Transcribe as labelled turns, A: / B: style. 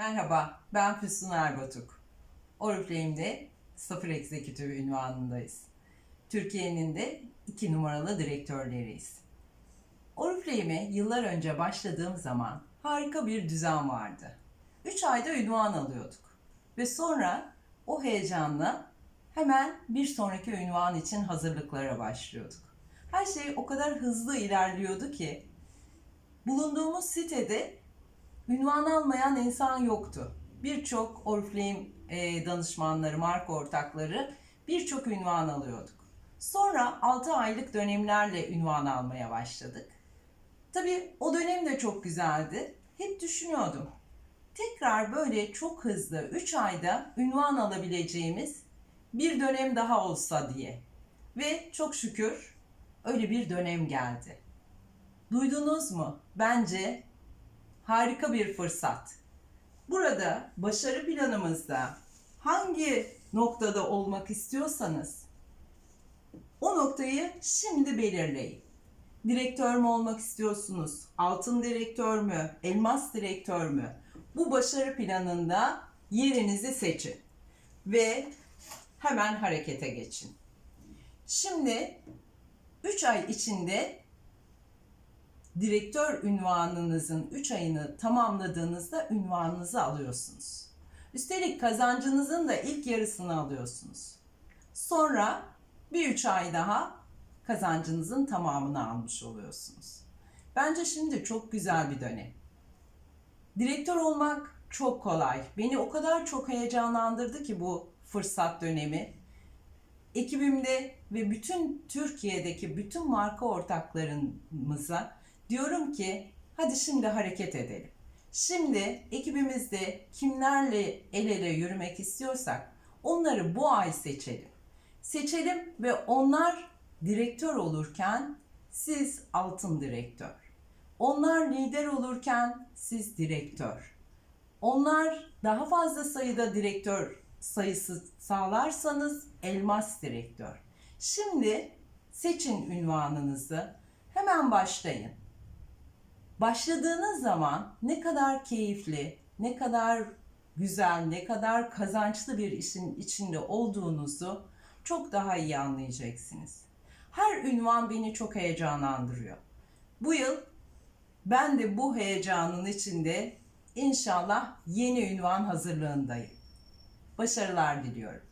A: Merhaba, ben Füsun Erbatuk. Oriflame'de sıfır egzekütüf ünvanındayız. Türkiye'nin de iki numaralı direktörleriyiz. Oriflame'e yıllar önce başladığım zaman harika bir düzen vardı. 3 ayda ünvan alıyorduk. Ve sonra o heyecanla hemen bir sonraki ünvan için hazırlıklara başlıyorduk. Her şey o kadar hızlı ilerliyordu ki bulunduğumuz sitede ünvan almayan insan yoktu. Birçok Oriflame danışmanları, marka ortakları birçok ünvan alıyorduk. Sonra 6 aylık dönemlerle ünvan almaya başladık. Tabii o dönem de çok güzeldi. Hep düşünüyordum. Tekrar böyle çok hızlı 3 ayda ünvan alabileceğimiz bir dönem daha olsa diye. Ve çok şükür öyle bir dönem geldi. Duydunuz mu? Bence harika bir fırsat. Burada başarı planımızda hangi noktada olmak istiyorsanız o noktayı şimdi belirleyin. Direktör mü olmak istiyorsunuz? Altın direktör mü? Elmas direktör mü? Bu başarı planında yerinizi seçin ve hemen harekete geçin. Şimdi 3 ay içinde direktör ünvanınızın 3 ayını tamamladığınızda ünvanınızı alıyorsunuz. Üstelik kazancınızın da ilk yarısını alıyorsunuz. Sonra bir 3 ay daha kazancınızın tamamını almış oluyorsunuz. Bence şimdi çok güzel bir dönem. Direktör olmak çok kolay. Beni o kadar çok heyecanlandırdı ki bu fırsat dönemi. Ekibimde ve bütün Türkiye'deki bütün marka ortaklarımıza diyorum ki hadi şimdi hareket edelim. Şimdi ekibimizde kimlerle el ele yürümek istiyorsak onları bu ay seçelim. Seçelim ve onlar direktör olurken siz altın direktör. Onlar lider olurken siz direktör. Onlar daha fazla sayıda direktör sayısı sağlarsanız elmas direktör. Şimdi seçin ünvanınızı. Hemen başlayın. Başladığınız zaman ne kadar keyifli, ne kadar güzel, ne kadar kazançlı bir işin içinde olduğunuzu çok daha iyi anlayacaksınız. Her ünvan beni çok heyecanlandırıyor. Bu yıl ben de bu heyecanın içinde inşallah yeni ünvan hazırlığındayım. Başarılar diliyorum.